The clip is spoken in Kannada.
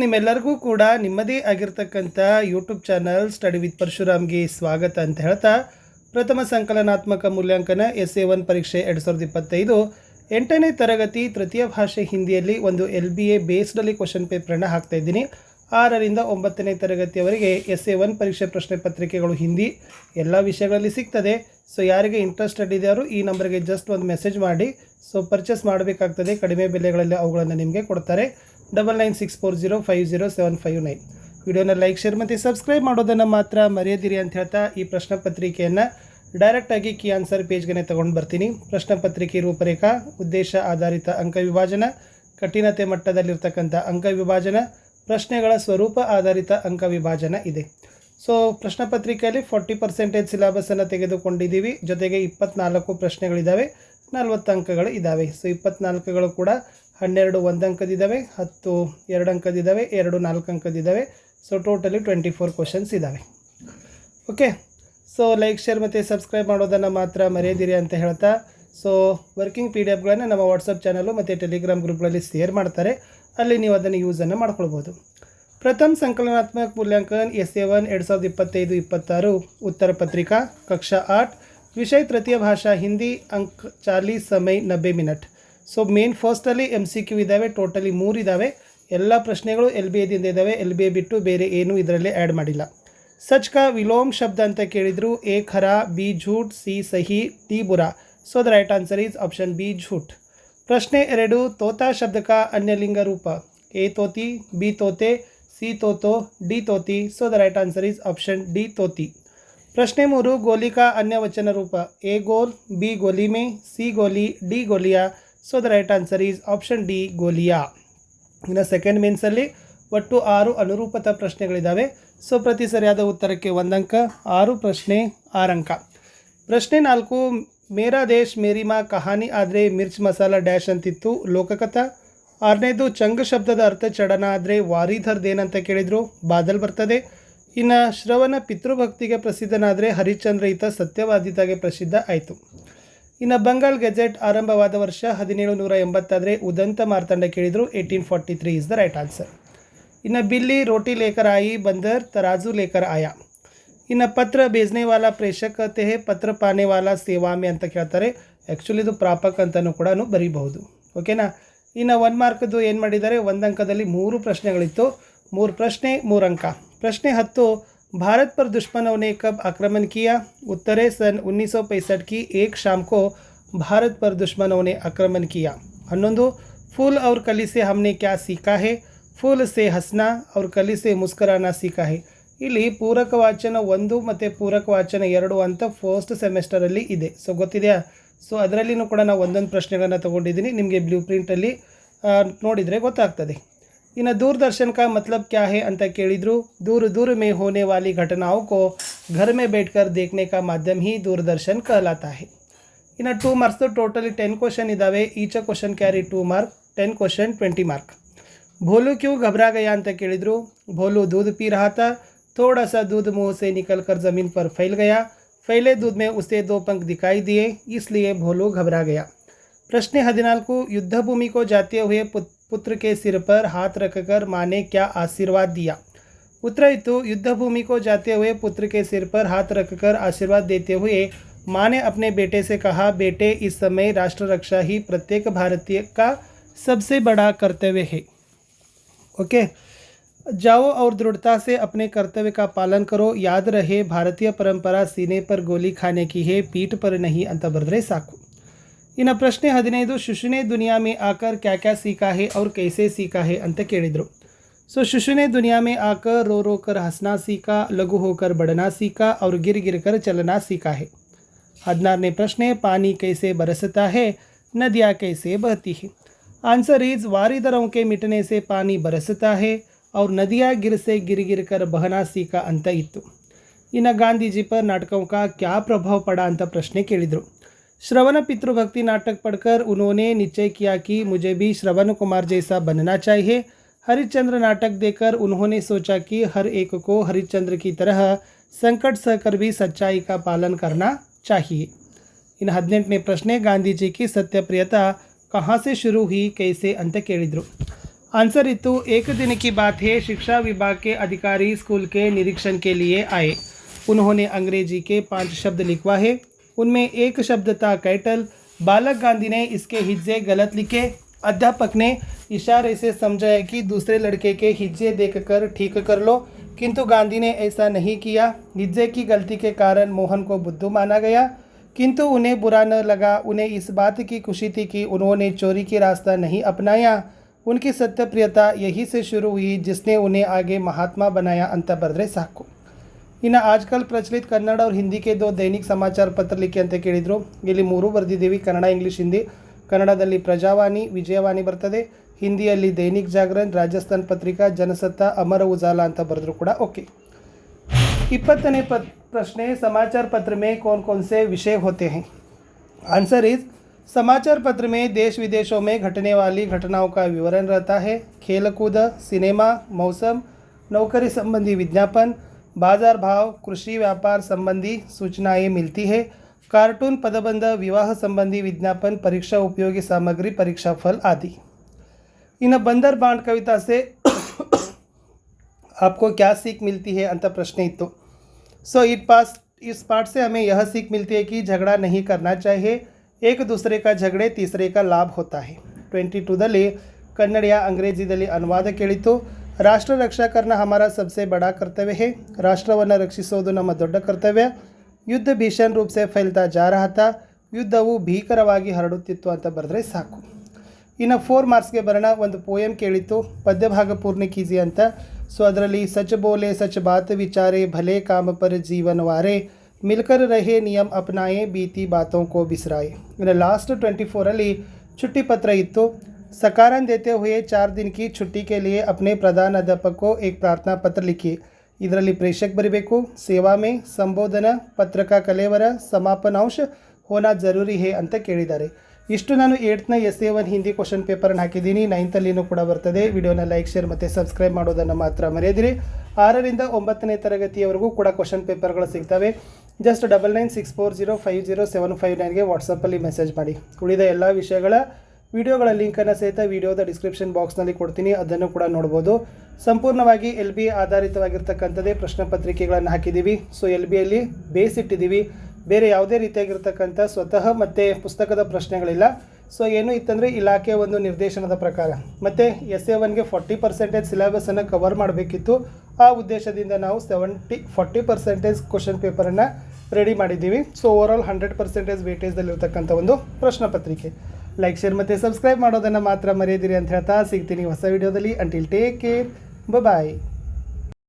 ನಿಮ್ಮೆಲ್ಲರಿಗೂ ಕೂಡ ನಿಮ್ಮದೇ ಆಗಿರ್ತಕ್ಕಂಥ ಯೂಟ್ಯೂಬ್ ಚಾನಲ್ ಸ್ಟಡಿ ವಿತ್ ಪರಶುರಾಮ್ಗೆ ಸ್ವಾಗತ ಅಂತ ಹೇಳ್ತಾ, ಪ್ರಥಮ ಸಂಕಲನಾತ್ಮಕ ಮೂಲ್ಯಾಂಕನ ಎಸ್ ಎ ಒನ್ ಪರೀಕ್ಷೆ ಎರಡು ಸಾವಿರದ ಇಪ್ಪತ್ತೈದು, ಎಂಟನೇ ತರಗತಿ ತೃತೀಯ ಭಾಷೆ ಹಿಂದಿಯಲ್ಲಿ ಒಂದು ಎಲ್ ಬಿ ಎ ಬೇಸ್ಡಲ್ಲಿ ಕ್ವಶನ್ ಪೇಪರನ್ನು ಹಾಕ್ತಾ ಇದ್ದೀನಿ. ಆರರಿಂದ ಒಂಬತ್ತನೇ ತರಗತಿಯವರೆಗೆ ಎಸ್ ಎ ಒನ್ ಪರೀಕ್ಷೆ ಪ್ರಶ್ನೆ ಪತ್ರಿಕೆಗಳು ಹಿಂದಿ, ಎಲ್ಲ ವಿಷಯಗಳಲ್ಲಿ ಸಿಗ್ತದೆ. ಸೊ ಯಾರಿಗೆ ಇಂಟ್ರೆಸ್ಟೆಡ್ ಇದೆಯವರು ಈ ನಂಬರ್ಗೆ ಜಸ್ಟ್ ಒಂದು ಮೆಸೇಜ್ ಮಾಡಿ. ಸೊ ಪರ್ಚೇಸ್ ಮಾಡಬೇಕಾಗ್ತದೆ, ಕಡಿಮೆ ಬೆಲೆಗಳಲ್ಲಿ ಅವುಗಳನ್ನು ನಿಮಗೆ ಕೊಡ್ತಾರೆ. Double nine six four zero five zero seven five nine ವಿಡಿಯೋನ ಲೈಕ್, ಶೇರ್ ಮತ್ತು ಸಬ್ಸ್ಕ್ರೈಬ್ ಮಾಡೋದನ್ನು ಮಾತ್ರ ಮರೆಯದಿರಿ ಅಂತ ಹೇಳ್ತಾ ಈ ಪ್ರಶ್ನೆ ಪತ್ರಿಕೆಯನ್ನು ಡೈರೆಕ್ಟಾಗಿ ಕೀ ಆನ್ಸರ್ ಪೇಜ್ಗೆ ತೊಗೊಂಡು ಬರ್ತೀನಿ. ಪ್ರಶ್ನೆ ಪತ್ರಿಕೆ ರೂಪರೇಖಾ, ಉದ್ದೇಶ ಆಧಾರಿತ ಅಂಕ ವಿಭಾಜನ, ಕಠಿಣತೆ ಮಟ್ಟದಲ್ಲಿರ್ತಕ್ಕಂಥ ಅಂಕ ವಿಭಾಜನ, ಪ್ರಶ್ನೆಗಳ ಸ್ವರೂಪ ಆಧಾರಿತ ಅಂಕ ವಿಭಾಜನ ಇದೆ. ಸೊ ಪ್ರಶ್ನೆ ಪತ್ರಿಕೆಯಲ್ಲಿ ಫಾರ್ಟಿ ಪರ್ಸೆಂಟೇಜ್ ಸಿಲೆಬಸನ್ನು ತೆಗೆದುಕೊಂಡಿದ್ದೀವಿ. ಜೊತೆಗೆ ಇಪ್ಪತ್ನಾಲ್ಕು ಪ್ರಶ್ನೆಗಳಿದ್ದಾವೆ ನಲ್ವತ್ತು ಅಂಕಗಳು ಇದ್ದಾವೆ ಸೊ ಇಪ್ಪತ್ನಾಲ್ಕುಗಳು ಕೂಡ ಹನ್ನೆರಡು ಒಂದು ಅಂಕದಿದ್ದಾವೆ ಹತ್ತು ಎರಡು ಅಂಕದಿದ್ದಾವೆ ಎರಡು ನಾಲ್ಕು ಅಂಕದಿದ್ದಾವೆ so totally twenty four questions ಇದ್ದಾವೆ. ಓಕೆ ಸೊ ಲೈಕ್ ಶೇರ್ ಮತ್ತು ಸಬ್ಸ್ಕ್ರೈಬ್ ಮಾಡೋದನ್ನು ಮಾತ್ರ ಮರೆಯದಿರಿ ಅಂತ ಹೇಳ್ತಾ. ಸೊ ವರ್ಕಿಂಗ್ ಪಿ ಡಿ ಎಫ್ಗಳನ್ನು ನಮ್ಮ ವಾಟ್ಸಪ್ ಚಾನಲು ಮತ್ತು ಟೆಲಿಗ್ರಾಮ್ ಗ್ರೂಪ್ಗಳಲ್ಲಿ ಶೇರ್ ಮಾಡ್ತಾರೆ. ಅಲ್ಲಿ ನೀವು ಅದನ್ನು ಯೂಸನ್ನು ಮಾಡ್ಕೊಳ್ಬೋದು. ಪ್ರಥಮ ಸಂಕಲನಾತ್ಮಕ ಮೂಲ್ಯಾಂಕನ ಎಸ್ ಎ ಒನ್ ಎರಡು ಸಾವಿರದ ಇಪ್ಪತ್ತೈದು, ಇಪ್ಪತ್ತಾರು, ಉತ್ತರ ಪತ್ರಿಕಾ, ಕಕ್ಷಾ ಆರ್ಟ್, ವಿಷಯ, ತೃತೀಯ ಭಾಷಾ, ಹಿಂದಿ, ಅಂಕ ಚಾಲೀಸ್ ಸಮಯ ನಬ್ಬೆ ಮಿನಟ್. ಸೊ ಮೇನ್ ಫಸ್ಟಲ್ಲಿ ಎಂ ಸಿ ಕ್ಯೂ ಇದ್ದಾವೆ ಟೋಟಲಿ ಮೂರು ಇದ್ದಾವೆ ಎಲ್ಲ ಪ್ರಶ್ನೆಗಳು ಎಲ್ ಬಿ ಎದಿಂದ ಇದ್ದಾವೆ ಎಲ್ ಬಿ ಎ ಬಿಟ್ಟು ಬೇರೆ ಏನೂ ಇದರಲ್ಲಿ ಆ್ಯಡ್ ಮಾಡಿಲ್ಲ. ಸಚ್ ವಿಲೋಮ್ ಶಬ್ದ ಅಂತ ಕೇಳಿದರು. ಎ ಖರ, ಬಿ ಝೂಟ್, ಸಿ ಸಹಿ, D ಬುರಾ. So the right answer is option B jute. ಪ್ರಶ್ನೆ ಎರಡು, ತೋತಾ ಶಬ್ದಕ ಅನ್ಯಲಿಂಗ ರೂಪ. ಎ ತೋತಿ, ಬಿ ತೋತೆ, ಸಿ ತೋತೋ, D ತೋತಿ. So the right answer is option D ತೋತಿ. ಪ್ರಶ್ನೆ ಮೂರು ಗೋಲಿಕಾ ಅನ್ಯವಚನ ಅನ್ಯ ವಚನ ರೂಪ. ಎ ಗೋಲ್, ಬಿ ಗೋಲಿಮೆ, ಸಿ ಗೋಲಿ, D ಗೋಲಿಯಾ? So the right answer is option D ಗೋಲಿಯಾ ಇನ್ನು ಸೆಕೆಂಡ್ ಮೀನ್ಸಲ್ಲಿ ಒಟ್ಟು ಆರು ಅನುರೂಪತ ಪ್ರಶ್ನೆಗಳಿದ್ದಾವೆ. ಸೊ ಪ್ರತಿ ಸರಿಯಾದ ಉತ್ತರಕ್ಕೆ ಒಂದಂಕ, ಆರು ಪ್ರಶ್ನೆ, ಆರಂಕ. ಪ್ರಶ್ನೆ ನಾಲ್ಕು, ಮೇರಾ ದೇಶ್ ಮೇರಿಮಾ ಕಹಾನಿ ಆದರೆ ಮಿರ್ಚ್ ಮಸಾಲ ಡ್ಯಾಶ್ ಅಂತಿತ್ತು ಲೋಕಕಥ. ಆರನೇದು, ಚಂಗ್ ಶಬ್ದದ ಅರ್ಥ ಚಡನ ಆದರೆ ವಾರಿಧರ್ದೇನಂತ ಕೇಳಿದರು, ಬಾದಲ್ ಬರ್ತದೆ. ಇನ್ನು ಶ್ರವಣ ಪಿತೃಭಕ್ತಿಗೆ ಪ್ರಸಿದ್ಧನಾದರೆ ಹರಿಶ್ಚಂದ್ರ ಈತ ಸತ್ಯವಾದಿತಾಗೆ ಪ್ರಸಿದ್ಧ ಆಯಿತು. ಇನ್ನು ಬಂಗಾಲ್ ಗೆಜೆಟ್ ಆರಂಭವಾದ ವರ್ಷ ಹದಿನೇಳು ನೂರ ಎಂಬತ್ತಾದರೆ ಉದಂತ ಮಾರ್ತಾಂಡ ಕೇಳಿದರು eighteen forty three is the right answer ಇನ್ನು ಬಿಲ್ಲಿ ರೋಟಿ ಲೇಖರ್ ಆಯಿ ಬಂದರ್ ತರಾಜು ಲೇಖರ್ ಆಯಾ. ಇನ್ನು ಪತ್ರ ಬೇಜ್ನೆ ವಾಲ ಪ್ರೇಷಕ್ ಕತೆ ಪತ್ರ ಪಾನೆವಾಲ ಸೇವಾಮೆ ಅಂತ ಕೇಳ್ತಾರೆ. ಆ್ಯಕ್ಚುಲಿ ಇದು ಪ್ರಾಪಕ್ ಅಂತಲೂ ಕೂಡ ಬರೀಬಹುದು. ಓಕೆನಾ ಇನ್ನು ಒನ್ ಮಾರ್ಕ್ದು ಏನು ಮಾಡಿದ್ದಾರೆ? ಒಂದು ಅಂಕದಲ್ಲಿ ಮೂರು ಪ್ರಶ್ನೆಗಳಿತ್ತು. ಮೂರು ಪ್ರಶ್ನೆ, ಮೂರು ಅಂಕ. ಪ್ರಶ್ನೆ ಹತ್ತು भारत पर दुश्मनों ने कब आक्रमण किया? उत्तर है सन 1965 की एक शाम को भारत पर दुश्मनों ने आक्रमण किया। हनोंदो फूल और कली से हमने क्या सीखा है? फूल से हंसना और कली से मुस्कराना सीखा है। ಇಲ್ಲಿ ಪೂರಕ ವಾಚನ ಒಂದು ಮತ್ತು ಪೂರಕ ವಾಚನ ಎರಡು ಅಂತ ಫಸ್ಟ್ ಸೆಮೆಸ್ಟರಲ್ಲಿ ಇದೆ. ಸೊ ಗೊತ್ತಿದೆಯಾ? ಸೊ ಅದರಲ್ಲಿನೂ ಕೂಡ ನಾವು ಒಂದೊಂದು ಪ್ರಶ್ನೆಗಳನ್ನು ತೊಗೊಂಡಿದ್ದೀನಿ ನಿಮಗೆ ಬ್ಲೂ ಪ್ರಿಂಟಲ್ಲಿ ನೋಡಿದರೆ ಗೊತ್ತಾಗ್ತದೆ. ಇನ್ನು दूरदर्शन का मतलब क्या है ಅಂತ ಕೇಳಿದ್ರು दूर दूर में होने वाली घटनाओं को घर में बैठकर देखने का माध्यम ही दूरदर्शन कहलाता है ಇನ್ನು two marks totally ten question ಇದ್ದಾವೆ each question carry two mark ten question twenty mark Bholu क्यों घबरा गया ಅಂತ ಕೇಳಿದ್ರು भोलू दूध पी रहा था थोड़ा सा दूध मुंह से निकल कर ज़मीन पर फैल गया फैले दूध में उसे दो पंख दिखाई दिए इसलिए भोलू घबरा गया प्रश्न हदिनाल्कु युद्ध भूमि को जाते हुए पुत- पुत्र के सिर पर हाथ रखकर माँ ने क्या आशीर्वाद दिया? उत्तरायितु युद्धभूमि को जाते हुए पुत्र के सिर पर हाथ रखकर आशीर्वाद देते हुए माँ ने अपने बेटे से कहा, बेटे, इस समय राष्ट्र रक्षा ही प्रत्येक भारतीय का सबसे बड़ा कर्तव्य है। ओके? जाओ और दृढ़ता से अपने कर्तव्य का पालन करो। याद रहे, भारतीय परंपरा सीने पर गोली खाने की है, पीठ पर नहीं अंत बरदरे साखू। ಇನ್ನು ಪ್ರಶ್ನೆ ಹದಿನೈದು ಶುಶುನೆ ದುನಿಯಾ ಮೇ ಆಕರ್ ಕ್ಯಾ ಕ್ಯಾ ಸೀಕಾ ಹೇ ಅವ್ರು ಕೈಸೆ ಸೀಕಾ ಹೇ ಅಂತ ಕೇಳಿದರು ಸೊ ಶುಶುನೆ ದುನಿಯಾ ಮೇ ಆಕರ್ ರೋ ರೋ ಕರ್ ಹಸ್ನಾ ಸೀಕಾ ಲಘು ಹೋಕರ್ ಬಡನಾ ಸೀಕಾ ಅವ್ರು ಗಿರ್ ಗಿರ್ ಕರ್ ಚಲನಾ ಸೀಕಾ ಹೇ ಹದಿನಾರನೇ ಪ್ರಶ್ನೆ ಪಾನಿ ಕೈಸೆ ಬರಸತಾ ಹೇ ನದಿಯಾ ಕೈಸೆ ಬಹತಿ ಹೇ आंसर इज़ वारिदरों के मिटने से पानी बरसता है और नदियाँ गिर से गिर गिर कर बहना सीखा अंत इತ್ತು ಇನ್ನು ಗಾಂಧೀಜಿ ಪರ್ ನಾಟಕವು ಕಾ ಕ್ಯಾ ಪ್ರಭಾವ ಪಡ ಅಂತ ಪ್ರಶ್ನೆ ಕೇಳಿದರು श्रवण पितृभक्ति नाटक पढ़कर उन्होंने निश्चय किया कि मुझे भी श्रवण कुमार जैसा बनना चाहिए। हरिश्चंद्र नाटक देकर उन्होंने सोचा कि हर एक को हरिचंद्र की तरह संकट सहकर भी सच्चाई का पालन करना चाहिए। इन हद्नेटने प्रश्न गांधी जी की सत्यप्रियता कहाँ से शुरू हुई, कैसे अंत ಕೇಳಿದರು आंसर इतु एक दिन की बात है, शिक्षा विभाग के अधिकारी स्कूल के निरीक्षण के लिए आए। उन्होंने अंग्रेज़ी के पाँच शब्द लिखवा है। उनमें एक शब्द था कैटल। बालक गांधी ने इसके हिज्जे गलत लिखे। अध्यापक ने इशारे से समझाया कि दूसरे लड़के के हिज्जे देखकर ठीक कर लो, किंतु गांधी ने ऐसा नहीं किया। हिज्जे की गलती के कारण मोहन को बुद्धू माना गया। किंतु उन्हें बुरा न लगा। उन्हें इस बात की खुशी थी कि उन्होंने चोरी की रास्ता नहीं अपनाया। उनकी सत्यप्रियता यही से शुरू हुई जिसने उन्हें आगे महात्मा बनाया अंतर्भद्रे साह को ಇನ್ನು ಆಜ್ಕಲ್ ಪ್ರಚಲಿತ ಕನ್ನಡ और ಹಿಂದಿ के दो दैनिक ಸಮಾಚಾರ ಪತ್ರ ಲಿಖಿ ಅಂತ ಕೇಳಿದರು ಇಲ್ಲಿ ಮೂರು ಬರೆದಿದ್ದೀವಿ ಕನ್ನಡ ಇಂಗ್ಲೀಷ್ ಹಿಂದಿ ಕನ್ನಡದಲ್ಲಿ ಪ್ರಜಾವಾಣಿ ವಿಜಯವಾಣಿ ಬರ್ತದೆ ಹಿಂದಿಯಲ್ಲಿ ದೈನಿಕ್ ಜಾಗರಣ್ ರಾಜಸ್ಥಾನ್ ಪತ್ರಿಕಾ ಜನಸತ್ತಾ ಅಮರ ಉಜಾಲ ಅಂತ ಬರೆದ್ರು ಕೂಡ ಓಕೆ इपत्तने पत- प्रश्न समाचार पत्र में कौन कौन से विषय होते हैं आंसर इज समाचार पत्र में देश विदेशों में घटने वाली घटनाओं का विवरण रहता है खेलकूद सिनेमा मौसम नौकरी संबंधी विज्ञापन बाजार भाव कृषि व्यापार संबंधी सूचनाएं मिलती है कार्टून पदबंध विवाह संबंधी विज्ञापन परीक्षा उपयोगी सामग्री परीक्षा फल आदि इन बंदर बांड कविता से आपको क्या सीख मिलती है अंत प्रश्न इतो सो इट पास इस पाठ से हमें यह सीख मिलती है कि झगड़ा नहीं करना चाहिए एक दूसरे का झगड़े तीसरे का लाभ होता है ಟ್ವೆಂಟಿ ಟೂದಲ್ಲಿ ಕನ್ನಡ या ಅಂಗ್ರೇಜಿದಲ್ಲಿ ಅನುವಾದ ಕೇಳಿತು ರಾಷ್ಟ್ರ ರಕ್ಷಾ ಕರ್ನ ಹಮಾರ ಸಬ್ಸೆ ಬಡಾ ಕರ್ತವ್ಯ ಹೇ. ರಾಷ್ಟ್ರವನ್ನು ರಕ್ಷಿಸೋದು ನಮ್ಮ ದೊಡ್ಡ ಕರ್ತವ್ಯ. ಯುದ್ಧ ಭೀಷಣ್ ರೂಪಸೆ ಫೈಲ್ತಾ ಜಾರಹತ ಯುದ್ಧವು ಭೀಕರವಾಗಿ ಹರಡುತ್ತಿತ್ತು ಅಂತ ಬರೆದ್ರೆ ಸಾಕು. ಇನ್ನು ಫೋರ್ ಮಾರ್ಕ್ಸ್ಗೆ ಬರೋಣ, ಒಂದು ಪೋಯಮ್ ಕೇಳಿತ್ತು. ಪದ್ಯಭಾಗ ಪೂರ್ಣಿ ಕೀಜಿ ಅಂತ. ಸೊ ಅದರಲ್ಲಿ ಸಚ್ ಬೋಲೆ, ಸಚ್ ಬಾತ್ ವಿಚಾರೆ, ಭಲೆ ಕಾಮ ಪರ ಜೀವನವಾರೆ ಮಿಲ್ಕರ್ ರಹೆ, ನಿಯಮ್ ಅಪ್ನಾಯೆ ಬೀತಿ ಬಾತೋಂ ಕೋ ಬಿಸ್ರಾಯೆ. ಇನ್ನು ಲಾಸ್ಟ್ ಟ್ವೆಂಟಿ ಫೋರಲ್ಲಿ ಚುಟ್ಟಿ ಪತ್ರ ಇತ್ತು. सकारण देते हुए चार दिन की छुट्टी के लिए अपने प्रधान अध्यापक को एक प्रार्थना पत्र लिखिए ಇದರಲ್ಲಿ ಪ್ರೇಷಕ್ ಬರೀಬೇಕು ಸೇವಾ ಮೇ ಸಂಬೋಧನ ಪತ್ರಕ ಕಲೇವರ ಸಮಾಪನಾಂಶ ಹೋನಾ ಜರೂರಿ ಹೇ ಅಂತ ಕೇಳಿದ್ದಾರೆ ಇಷ್ಟು ನಾನು ಏಟ್ನ S A one Hindi question ಪೇಪರನ್ನು ಹಾಕಿದ್ದೀನಿ ನೈನ್ತಲ್ಲಿನೂ ಕೂಡ ಬರ್ತದೆ ವಿಡಿಯೋನ ಲೈಕ್ ಶೇರ್ ಮತ್ತು ಸಬ್ಸ್ಕ್ರೈಬ್ ಮಾಡೋದನ್ನು ಮಾತ್ರ ಮರೆಯದಿರಿ ಆರರಿಂದ ಒಂಬತ್ತನೇ ತರಗತಿಯವರೆಗೂ ಕೂಡ ಕ್ವಶನ್ ಪೇಪರ್ಗಳು ಸಿಗ್ತವೆ just double nine six four zero five zero seven five ನೈನ್ಗೆ ವಾಟ್ಸಪ್ಪಲ್ಲಿ ಮೆಸೇಜ್ ಮಾಡಿ ಉಳಿದ ಎಲ್ಲ ವಿಷಯಗಳ ವಿಡಿಯೋಗಳ ಲಿಂಕನ್ನು ಸಹಿತ ವಿಡಿಯೋದ ಡಿಸ್ಕ್ರಿಪ್ಷನ್ ಬಾಕ್ಸ್ನಲ್ಲಿ ಕೊಡ್ತೀನಿ, ಅದನ್ನು ಕೂಡ ನೋಡ್ಬೋದು. ಸಂಪೂರ್ಣವಾಗಿ ಎಲ್ ಬಿ ಆಧಾರಿತವಾಗಿರ್ತಕ್ಕಂಥದ್ದೇ ಪ್ರಶ್ನೆ ಪತ್ರಿಕೆಗಳನ್ನು ಹಾಕಿದ್ದೀವಿ. ಸೊ, ಎಲ್ ಬಿಯಲ್ಲಿ ಬೇಸ್ ಇಟ್ಟಿದ್ದೀವಿ. ಬೇರೆ ಯಾವುದೇ ರೀತಿಯಾಗಿರ್ತಕ್ಕಂಥ ಸ್ವತಃ ಮತ್ತು ಪುಸ್ತಕದ ಪ್ರಶ್ನೆಗಳಿಲ್ಲ. ಸೊ, ಏನು ಇತ್ತಂದರೆ ಇಲಾಖೆ ಒಂದು ನಿರ್ದೇಶನದ ಪ್ರಕಾರ. ಮತ್ತು ಎಸ್ ಎ ಒನ್ಗೆ ಫಾರ್ಟಿ ಪರ್ಸೆಂಟೇಜ್ ಸಿಲೆಬಸನ್ನು ಕವರ್ ಮಾಡಬೇಕಿತ್ತು. ಆ ಉದ್ದೇಶದಿಂದ ನಾವು ಸೆವೆಂಟಿ, ಫಾರ್ಟಿ ಪರ್ಸೆಂಟೇಜ್ ಕ್ವಶನ್ ಪೇಪರನ್ನು ರೆಡಿ ಮಾಡಿದ್ದೀವಿ. ಸೊ ಓವರಾಲ್ ಹಂಡ್ರೆಡ್ ಪರ್ಸೆಂಟೇಜ್ ವೇಟೇಜ್ದಲ್ಲಿರ್ತಕ್ಕಂಥ ಒಂದು ಪ್ರಶ್ನೆ ಪತ್ರಿಕೆ. ಲೈಕ್ ಶೇರ್ ಮತ್ತು ಸಬ್ಸ್ಕ್ರೈಬ್ ಮಾಡೋದನ್ನು ಮಾತ್ರ ಮರೆಯದಿರಿ ಅಂತ ಹೇಳ್ತಾ ಸಿಗ್ತೀನಿ ಹೊಸ ವಿಡಿಯೋದಲ್ಲಿ ಅಂಟಿಲ್ ಟೇಕ್ ಕೇರ್ ಬಾಯ್